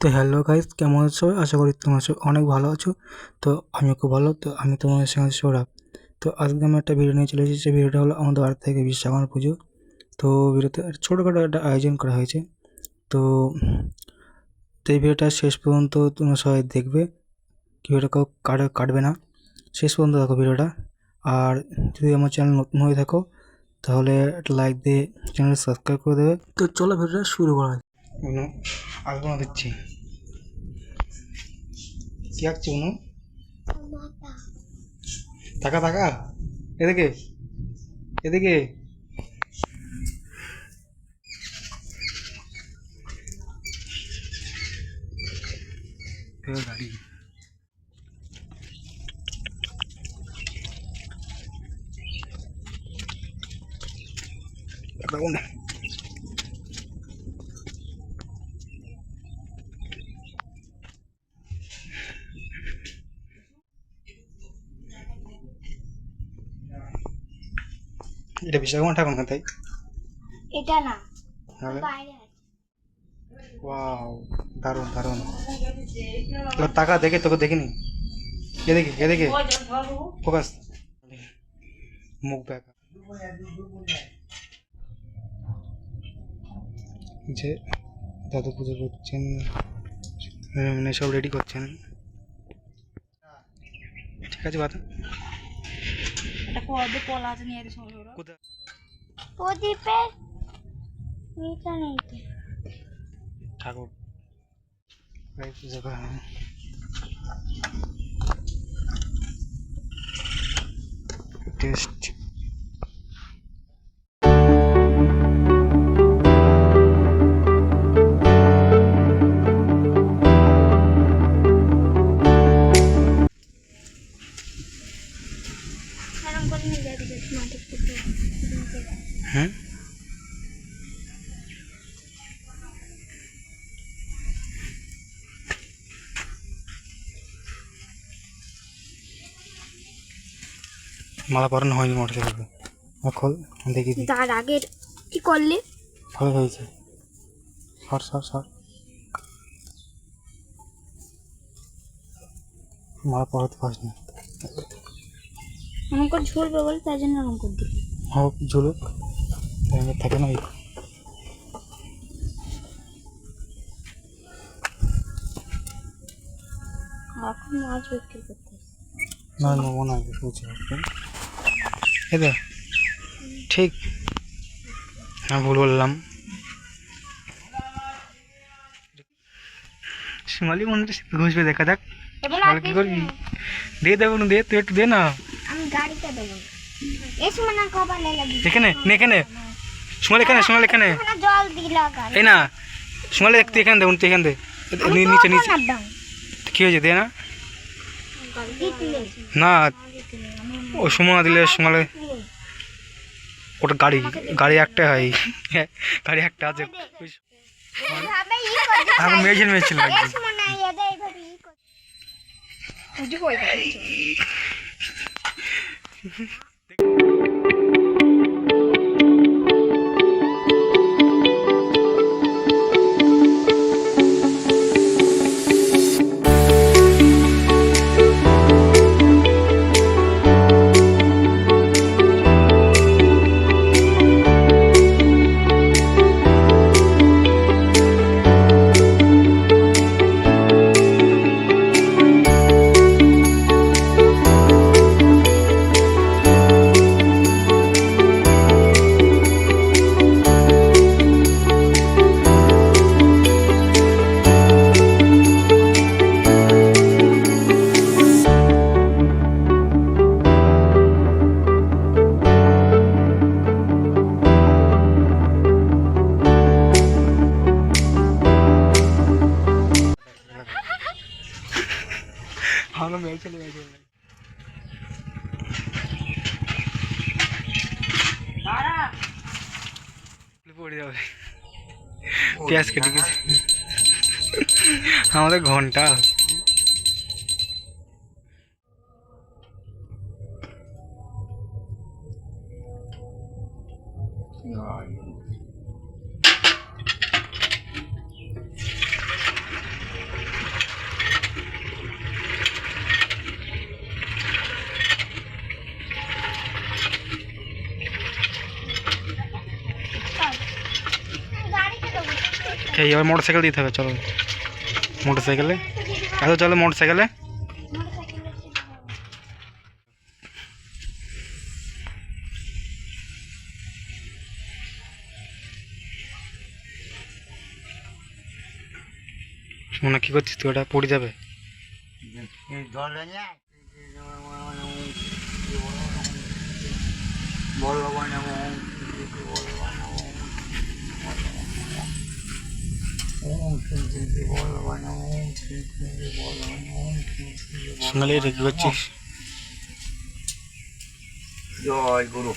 তো hello guys কেমন আছো আশা করি তোমরা সবাই অনেক ভালো আছো। তো আমিও খুব ভালো। তো আমি তোমাদের সঙ্গে সৌরভ। তো আজকে আমি একটা ভিডিও নিয়ে চলে এসেছি। সেই ভিডিওটা হলো আমাদের বাড়ি থেকে বিশ্বকর্মা পুজো। তো ভিডিওতে ছোটোখাটো একটা আয়োজন করা হয়েছে। তো এই ভিডিওটা শেষ পর্যন্ত তোমরা সবাই দেখবে। ভিডিওটা কেউ কাটে কাটবে না। শেষ পর্যন্ত দেখো ভিডিওটা আর যদি আমার চ্যানেল নতুন হয়ে থাকো, তাহলে একটা লাইক দিয়ে চ্যানেল সাবস্ক্রাইব করে দেবে। তো চলো ভিডিওটা শুরু করা আলপনা দিচ্ছি? কি আঁকছি উনু তাকা তাকা এদিকে এদিকে। গাড়ি। এটা বিশ্বকর্মা ঠাকুর তাই এটা না বাইরে ওয়াও দারুণ দারুণ। এবার টাকা দেখে তোকে দেখিনি? এদিকে এদিকে ফোকাস। মুখ দেখা। যে দাদু পুজো করছেন মানে সব রেডি করছেন। ঠিক আছে বাতা এটা পদে কলা আছে নিয়ে এসে প্রদীপের মিটা নেই ঠাকুর। করা হয়। টেস্ট মালা পরানো হয়নি মোটর সাইকেলে খোল দেখি তার আগে কি করলি? হয়ে হয়েছে সর সর সর। মালা পরাতে পারিস না। করে ঝুলবে বলে তাই জন্য এরকম করে দিলি হোক ঝুলুক। থাকে না এখন মাছ বিক্রি করতে না নেব না বুঝছি এদের ঠিক। হ্যাঁ ভুল বললাম। শিমালি মনে হচ্ছে ঘুষবে দেখা যাক। তাহলে কি করবি? দে দেবো দে তুই একটু দে না। আমি গাড়িতে দেবো। এই সময় না কপালে লাগি এখানে এখানে। সোমাল এখানে সোমাল এখানে। এই না সোমাল তুই এখানে দে তুই এখানে দে। নিচে নিচে? কি হয়েছে দে না। না, ও সময় দিলে সময় ওটা গাড়ি গাড়ি একটা হয়। গাড়ি একটা আছে। মেয়েছিল মেয়েছিল এই লাগবে সময় না এদের এইভাবে ই করতে বুঝি হয়ে গেছে ভালো মেয়ে চলে গেছে পড়ে যাবে পেঁয়াজ কেটে গেছে আমাদের ঘণ্টা এই এবার মোটর সাইকেল দিতে হবে, চলো। মোটর সাইকেলে এত চলো মোটর সাইকেলে মনে কি করছিস তুই, ওটা পড়ে যাবে? সোনালি संगले रे बच्चे जय गुरु